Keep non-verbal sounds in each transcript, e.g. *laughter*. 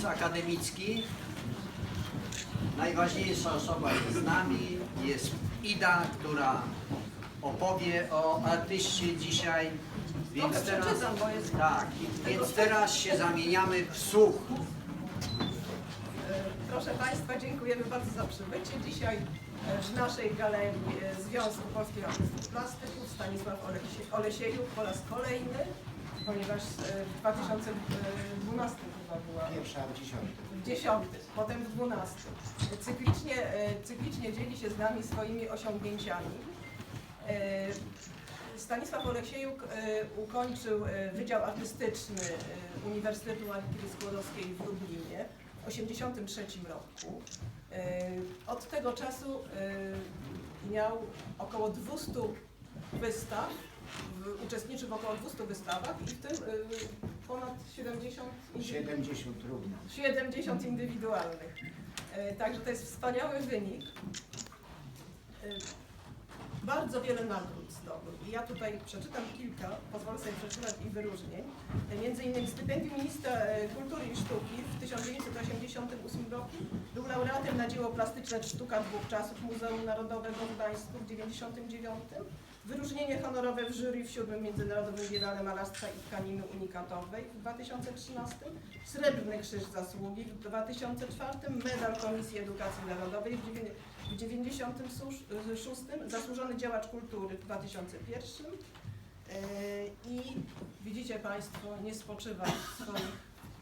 kurs akademicki. Najważniejsza osoba jest z nami, jest Ida, która opowie o artyście dzisiaj. Więc teraz, tak, więc teraz się zamieniamy w słuch. Proszę Państwa, dziękujemy bardzo za przybycie. Dzisiaj e, w naszej galerii e, Związku Polskich Artystów Plastyków Stanisław Olesie- Olesiejuk po raz kolejny, ponieważ e, w 2012 chyba była Pierwsza w dziesiątym. w 10, potem w 12. Cyklicznie, e, cyklicznie dzieli się z nami swoimi osiągnięciami. E, Stanisław Oleksiejuk ukończył Wydział Artystyczny Uniwersytetu Architektury Skłodowskiej w Lublinie w 1983 roku. Od tego czasu miał około 200 wystaw, w- uczestniczył w około 200 wystawach i w tym e, ponad 70 70 równo. 70 indywidualnych. E, Także to jest wspaniały wynik. E, Bardzo wiele nagród zdobył. I ja tutaj przeczytam kilka, pozwolę sobie przeczytać ich wyróżnień. Między innymi stypendium ministra kultury i sztuki w 1988 roku był laureatem na dzieło plastyczne Sztuka dwóch czasów Muzeum Narodowego w Gdańsku w 1999. Wyróżnienie honorowe w jury w siódmym Międzynarodowym Biennale Malarstwa i Tkaniny Unikatowej w 2013, Srebrny Krzyż Zasługi w 2004, Medal Komisji Edukacji Narodowej w dziewię- w 1996, Zasłużony Działacz Kultury w 2001 Yy, i widzicie Państwo, nie spoczywa w swoich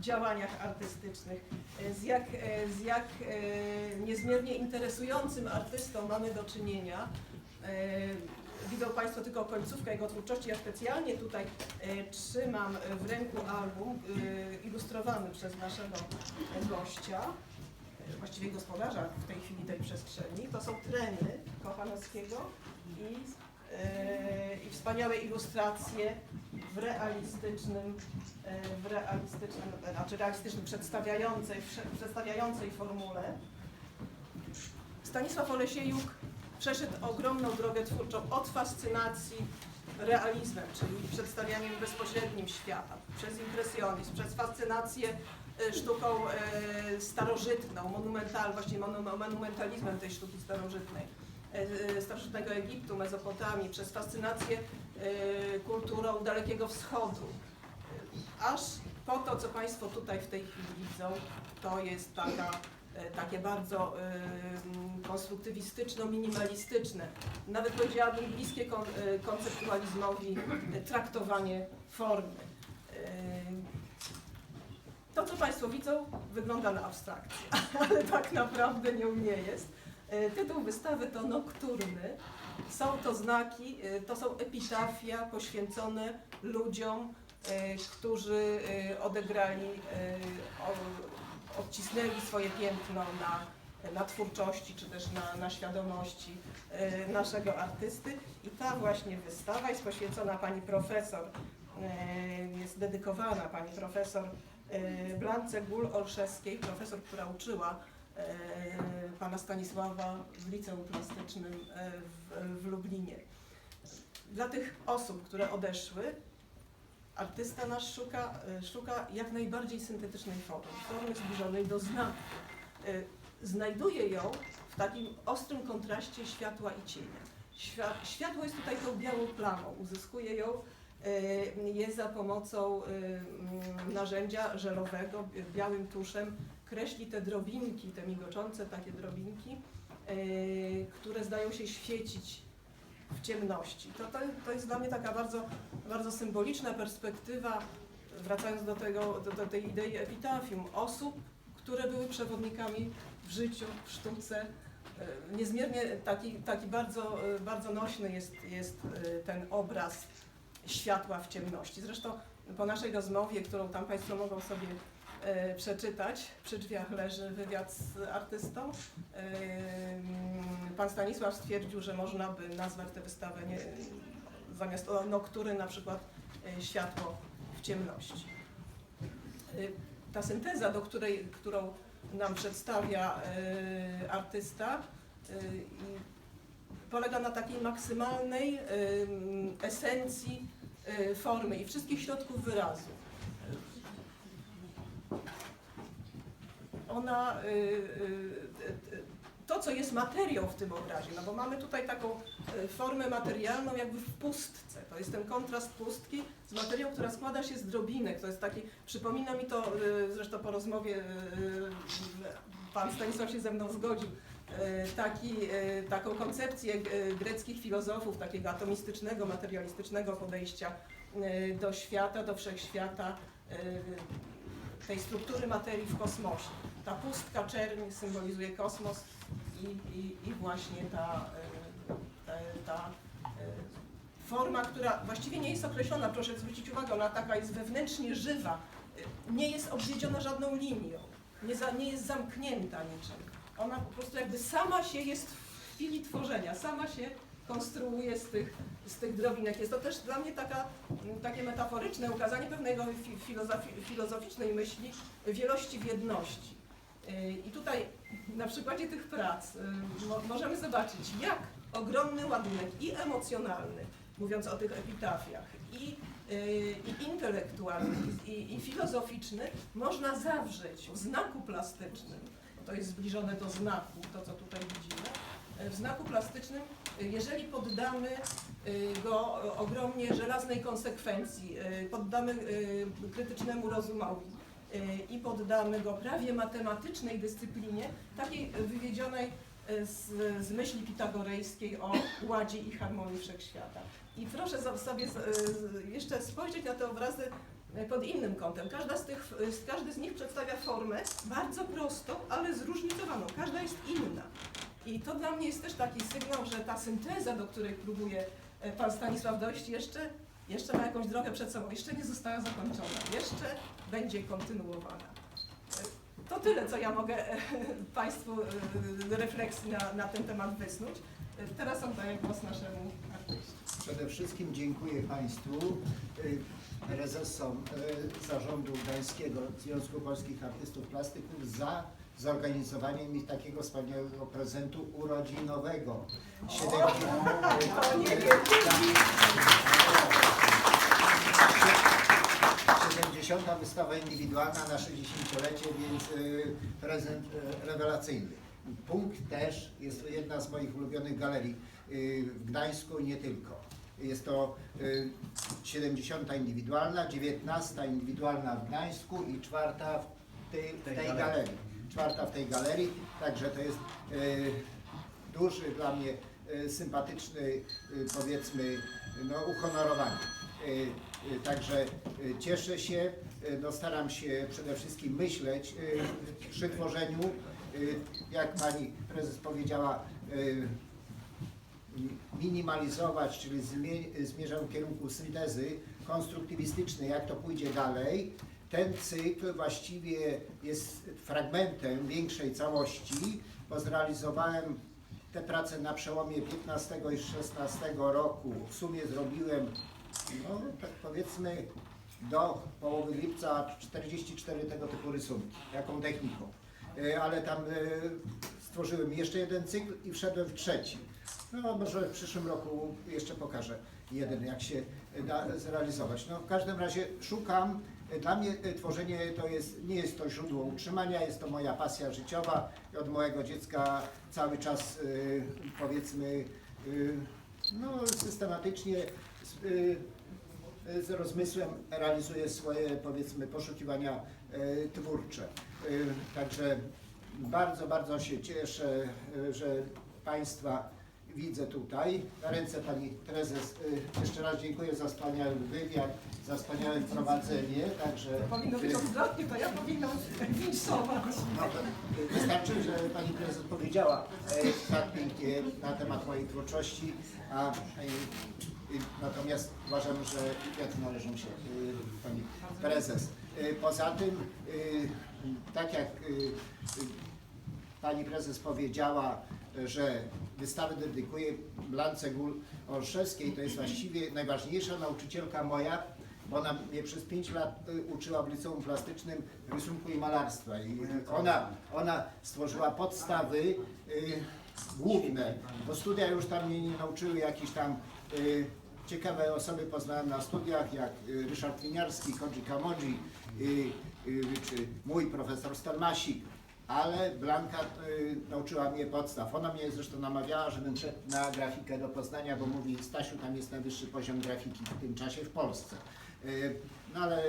działaniach artystycznych. Yy, Z jak, yy, z jak niezmiernie interesującym artystą mamy do czynienia. Widzą Państwo tylko końcówkę jego twórczości. Ja specjalnie tutaj yy, trzymam w ręku album yy, ilustrowany przez naszego gościa, yy, właściwie gospodarza w tej chwili tej przestrzeni. To są treny Kochanowskiego i i wspaniałe ilustracje w realistycznym, w realistycznym, znaczy realistycznym przedstawiającej, przedstawiającej formule. Stanisław Olesiejuk przeszedł ogromną drogę twórczą od fascynacji realizmem, czyli przedstawianiem bezpośrednim świata, przez impresjonizm, przez fascynację y, sztuką y, starożytną, monumental, właśnie monu- monumentalizmem tej sztuki starożytnej, y, starożytnego Egiptu, Mezopotamii, przez fascynację kulturą Dalekiego Wschodu, aż po to, co Państwo tutaj w tej chwili widzą, to jest taka, e, takie bardzo y, konstruktywistyczno-minimalistyczne, nawet powiedziałabym bliskie kon, e, konceptualizmowi e, traktowanie formy. To, co Państwo widzą, wygląda na abstrakcję, *laughs* ale tak naprawdę nią nie jest. E, Tytuł wystawy to Nokturny. Są to znaki, e, to są epitafia poświęcone ludziom, e, którzy e, odegrali, e, odcisnęli swoje piętno na, na twórczości, czy też na, na świadomości e, naszego artysty. I ta właśnie wystawa jest poświęcona pani profesor, e, jest dedykowana pani profesor e, Blance Gul-Olszewskiej, profesor, która uczyła pana Stanisława w liceum plastycznym w, w Lublinie. Dla tych osób, które odeszły, artysta nasz szuka, e, szuka jak najbardziej syntetycznej formy, formy zbliżonej do znaku. E, Znajduje ją w takim ostrym kontraście światła i cienia. Świa- Światło jest tutaj tą białą plamą, uzyskuje ją e, je za pomocą narzędzia żelowego, bi- białym tuszem, kreśli te drobinki, te migoczące takie drobinki, które zdają się świecić w ciemności. To, to, to jest dla mnie taka bardzo, bardzo symboliczna perspektywa, wracając do, tego, do, do tej idei epitafium, osób, które były przewodnikami w życiu, w sztuce. E, Niezmiernie taki, taki bardzo, e, bardzo nośny jest, jest e, ten obraz światła w ciemności. Zresztą po naszej rozmowie, którą tam Państwo mogą sobie przeczytać, przy drzwiach leży wywiad z artystą. Pan Stanisław stwierdził, że można by nazwać tę wystawę nie, zamiast noktury na przykład e, światło w ciemności. E, Ta synteza, do której, którą nam przedstawia e, artysta, e, polega na takiej maksymalnej esencji e, formy i wszystkich środków wyrazu. Ona, y, y, to co jest materią w tym obrazie, no bo mamy tutaj taką y, formę materialną jakby w pustce. To jest ten kontrast pustki z materią, która składa się z drobinek. To jest taki, przypomina mi to, zresztą po rozmowie pan Stanisław się ze mną zgodził, taki, taką koncepcję greckich filozofów, takiego atomistycznego, materialistycznego podejścia do świata, do wszechświata, tej struktury materii w kosmosie. Ta pustka czerni symbolizuje kosmos i, i, i właśnie ta, y, ta, ta y, forma, która właściwie nie jest określona, proszę zwrócić uwagę, ona taka jest wewnętrznie żywa, y, nie jest obwiedziona żadną linią, nie, za, nie jest zamknięta niczym. Ona po prostu jakby sama się jest w chwili tworzenia, sama się konstruuje z tych, z tych drobinek. Jest to też dla mnie taka, m, takie metaforyczne ukazanie pewnego fi, filozofi, filozoficznej myśli wielości w jedności. Y, I tutaj na przykładzie tych prac y, mo, możemy zobaczyć, jak ogromny ładunek i emocjonalny, mówiąc o tych epitafiach, i, y, i intelektualny, i, i filozoficzny, można zawrzeć w znaku plastycznym, to jest zbliżone do znaku, to co tutaj widzimy, w znaku plastycznym, jeżeli poddamy y, go ogromnie żelaznej konsekwencji, y, poddamy y, krytycznemu rozumowi i poddamy go prawie matematycznej dyscyplinie, takiej wywiedzionej z, z myśli pitagorejskiej o ładzie i harmonii wszechświata. I proszę sobie jeszcze spojrzeć na te obrazy pod innym kątem. Każda z tych, każdy z nich przedstawia formę bardzo prostą, ale zróżnicowaną. Każda jest inna. I to dla mnie jest też taki sygnał, że ta synteza, do której próbuje e, pan Stanisław dojść, jeszcze, jeszcze ma jakąś drogę przed sobą, jeszcze nie została zakończona, jeszcze będzie kontynuowana. E, To tyle, co ja mogę e, *laughs* Państwu refleksji na, na ten temat wysnuć. Teraz oddaję głos naszemu artyście. Przede wszystkim dziękuję Państwu, prezesom Zarządu Gdańskiego Związku Polskich Artystów Plastyków za zorganizowanie mi takiego wspaniałego prezentu urodzinowego. 70, To nie wiem. 70. wystawa indywidualna na 60-lecie, więc y, prezent y, rewelacyjny. Punkt też jest to jedna z moich ulubionych galerii y, w Gdańsku i nie tylko. Jest to y, 70. indywidualna, 19. indywidualna w Gdańsku i czwarta w tej, w tej galerii. Czwarta w tej galerii, także to jest y, duży dla mnie y, sympatyczny, y, powiedzmy, no, uhonorowany. Y, Także cieszę się, no, staram się przede wszystkim myśleć przy tworzeniu, jak pani prezes powiedziała, minimalizować, czyli zmie- zmierzam w kierunku syntezy konstruktywistycznej, jak to pójdzie dalej. Ten cykl właściwie jest fragmentem większej całości, bo zrealizowałem te prace na przełomie 15 i 16 roku. W sumie zrobiłem, no tak powiedzmy, do połowy lipca 44 tego typu rysunki, jaką techniką. E, Ale tam e, stworzyłem jeszcze jeden cykl i wszedłem w trzeci. No może w przyszłym roku jeszcze pokażę jeden, jak się da zrealizować. No w każdym razie szukam, dla mnie e, tworzenie to jest, nie jest to źródło utrzymania, jest to moja pasja życiowa i od mojego dziecka cały czas e, powiedzmy e, no, systematycznie z, rozmysłem realizuję swoje powiedzmy poszukiwania twórcze. Także bardzo, bardzo się cieszę, że Państwa widzę tutaj. Na ręce Pani Prezes e, jeszcze raz dziękuję za wspaniały wywiad, za wspaniałe prowadzenie. Także powinno być odwrotnie, to ja powinnam winszować. no, wystarczy, że Pani Prezes powiedziała e, tak pięknie na temat mojej twórczości, a e, natomiast uważam, że kwiaty należą się e, Pani Prezes. Poza tym, tak jak Pani Prezes powiedziała, że wystawę dedykuję Blance Gul Olszewskiej, to jest właściwie najważniejsza nauczycielka moja, bo ona mnie przez 5 lat y, uczyła w liceum plastycznym rysunku i malarstwa. I ona, ona stworzyła podstawy y, główne, bo studia już tam mnie nie nauczyły jakichś tam y, ciekawe osoby poznałem na studiach, jak y, Ryszard Winiarski, Koji Kamoji, y, y, czy mój profesor Stalmasik. Ale Blanka y, nauczyła mnie podstaw. Ona mnie zresztą namawiała, żebym szedł na grafikę do Poznania, bo mówi Stasiu, tam jest najwyższy poziom grafiki w tym czasie w Polsce. Y, no ale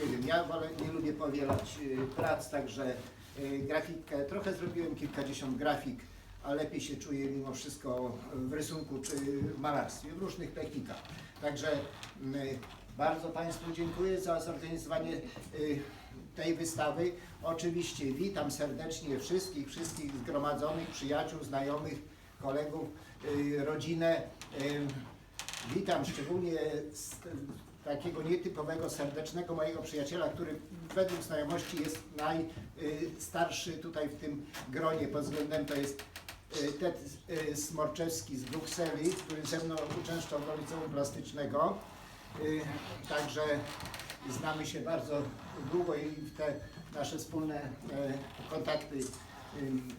nie wiem, ja wolę, nie lubię powielać y, prac, także y, grafikę, trochę zrobiłem kilkadziesiąt grafik, a lepiej się czuję mimo wszystko w rysunku czy w malarstwie, w różnych technikach. Także y, bardzo Państwu dziękuję za zorganizowanie y, tej wystawy. Oczywiście witam serdecznie wszystkich, wszystkich zgromadzonych, przyjaciół, znajomych, kolegów, y, rodzinę. Y, Witam szczególnie takiego nietypowego, serdecznego mojego przyjaciela, który według znajomości jest najstarszy tutaj w tym gronie pod względem to jest y, Ted Smorczewski z Brukseli, który ze mną uczęszczał do liceum plastycznego. Także znamy się bardzo długo i w te nasze wspólne e, kontakty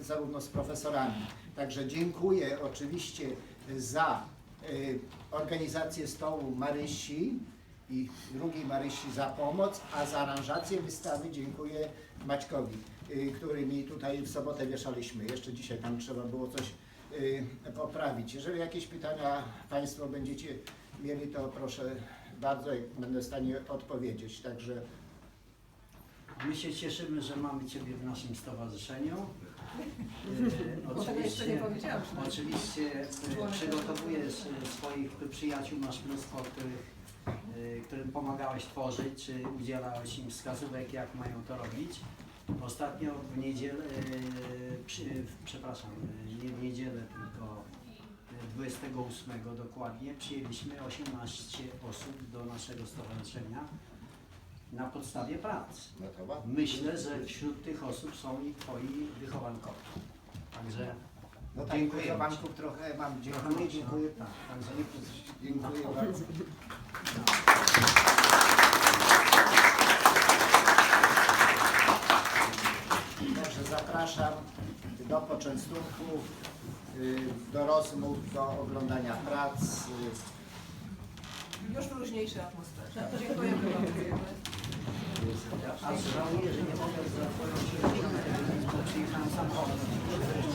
zarówno z profesorami. Także dziękuję oczywiście za y, organizację stołu Marysi i drugiej Marysi za pomoc, a za aranżację wystawy dziękuję Maćkowi, y, który mi tutaj w sobotę wieszaliśmy. Jeszcze dzisiaj tam trzeba było coś y, poprawić. Jeżeli jakieś pytania Państwo będziecie mieli, to proszę bardzo, będę w stanie odpowiedzieć. Także My się cieszymy, że mamy Ciebie w naszym stowarzyszeniu. E, Bo tego jeszcze nie powiedziałam. że- oczywiście e, przygotowujesz e, swoich tu przyjaciół, masz mnóstwo, których, e, którym pomagałeś tworzyć, czy udzielałeś im wskazówek, jak mają to robić. Ostatnio w niedzielę, e, przy, w- przepraszam, e, nie w niedzielę, tylko e, 28 dokładnie, przyjęliśmy 18 osób do naszego stowarzyszenia na podstawie prac. no. Myślę, że wśród tych osób są i Twoi wychowankowie. Także No tak, Dziękuję. wychowanków trochę mam. Dziękuję, dziękuję. Tak, także Dziękuję bardzo. Także zapraszam do poczęstunków, y, do rozmów, do oglądania prac. Już w luźniejszej atmosferze. Dziękujemy bardzo. A żałuję, że nie mogę za Twoją przyjaciółkę, bo przyjechałem samochodem.